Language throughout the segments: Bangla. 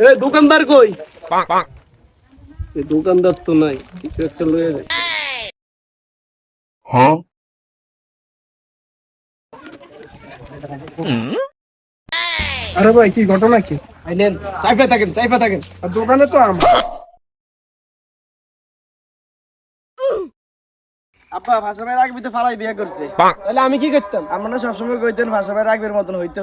এ দোকানদার কই? দোকানদার তো নাই কিছু একটা লয়ে যায় আরে ভাই কি ঘটনা কি? আইলেন চাইপা থাকেন চাইপা থাকেন। আর দোকানে তো আম। আব্বা ভাষা ভাই রাখবি তো ফালাই বিয়ে করছে। তাহলে আমি কি করতাম? আমরা সবসময় কইতেন ভাষা ভাই রাখবির মতন হইতো।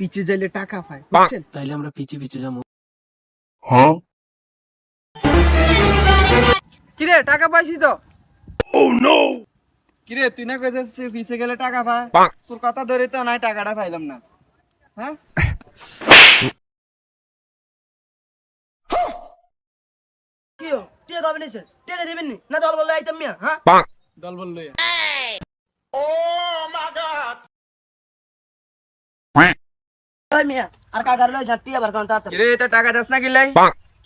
পিছে যাইলে টাকা পায় বুঝছেন? তাইলে আমরা পিছে পিছে যাব। হ্যাঁ? কিরে টাকা পাইছি তো? ও নো কিরে তুই না কইছিস তুই পিছে গেলে টাকা পায়? তোর কথা ধরে তো নাই টাকাটা পাইলাম না। হ্যাঁ? কি টিয়া কবে নিছে টিয়া দিবেন? নি না দল বললে আইতাম মিয়া হ্যাঁ? দল বলল ওই মিয়া? আর কাকার লই ছাড় টিয়া বার কোন তাড়াতাড়ি। কিরে এটা টাকা দাস না কিলাই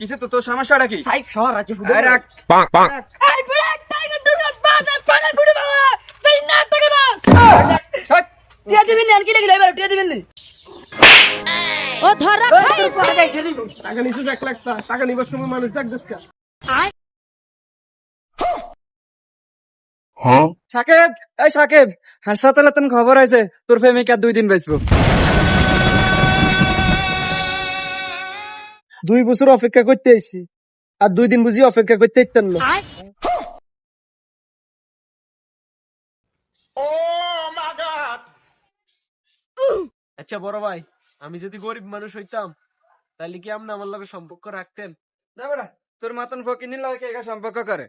কিসে তো তোর সমস্যাটা কি? সাইফ শহর আছে আরে রাখ। এই ব্ল্যাক টাইগার দুর্গা বাজার পানা ফুটে তুই না টাকা দাস টিয়া দিবেন নি কি লাগি লাইবার টিয়া দিবেন নি। ও ধরা খাইছে। টাকা নিছিস এক লাখ টাকা টাকা নিবার সময় মানুষ ডাক দিস কা? সাকেব এই সাকেব হাসপাতালে তোর খবর আছে তোর প্রেমিকা দুই দিন বাঁচবো। দুই বছর অপেক্ষা করতে আইছি আর দুই দিন বুঝি অপেক্ষা করতে ইতেন না আচ্ছা বড় ভাই আমি যদি গরিব মানুষ হইতাম তাহলে কি আপনি আমার লগে সম্পর্ক রাখতেন না বেটা তোর মতন ফকিনি লাগে একা সম্পর্ক করে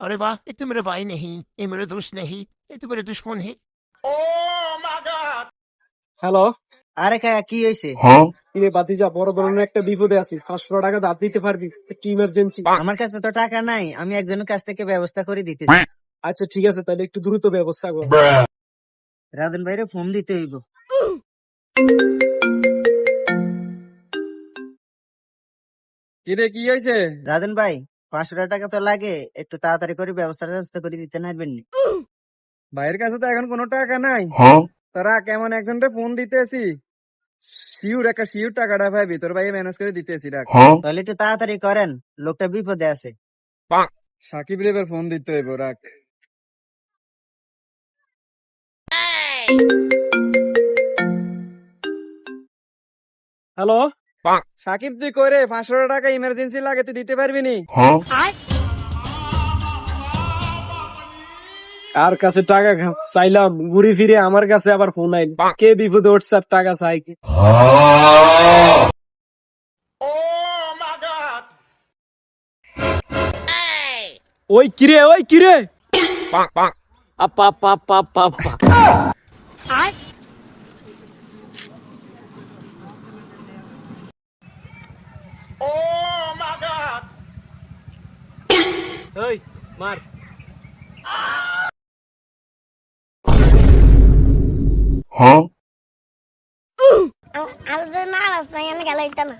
अरे वाह ये तो मेरा भाई नहीं ये मेरा दोस्त नहीं ये तो मेरे दुश्मन है হ্যালো আরে কাকা কি হইছে কিরে বাতিজা বড় ধরনের একটা বিপদে আছি। পাঁচশো টাকা ধার দিতে পারবি? একটু ইমার্জেন্সি আমার কাছে তো টাকা নাই আমি একজনের কাছ থেকে ব্যবস্থা করে দিতে আচ্ছা ঠিক আছে তাহলে একটু দ্রুত ব্যবস্থা কর। রাজন ভাইরে ফোন দিতে হইব। কিরে কি হয়েছে? রাজন ভাই পাঁচশো টাকা তো লাগে একটু তাড়াতাড়ি করে ব্যবস্থা ব্যবস্থা করে দিতে পারবেন নি? ভাইয়ের কাছে তো এখন কোনো টাকা নাই। তোরা কেমন একজনকে ফোন দিতেছি? শিউর একটা শিউর টাকাটা ভাবি তোর ভাই ম্যানেজ করে দিতেছি রাখ। তাহলে একটু তাড়াতাড়ি করেন লোকটা বিপদে আছে। সাকিব এবার ফোন দিতে হইব রাখ। হ্যালো সাকিব তুই করে পাঁচশো টাকা ইমার্জেন্সি লাগে তুই দিতে পারবি নি? কার কাছে টাকা চাইলাম ঘুরে ফিরে আমার কাছে আবার ফোন আইল। কে বিপদে উঠছে আর টাকা চাই কি? ওই কিরে ওই কিরে? আপা ওই মার। না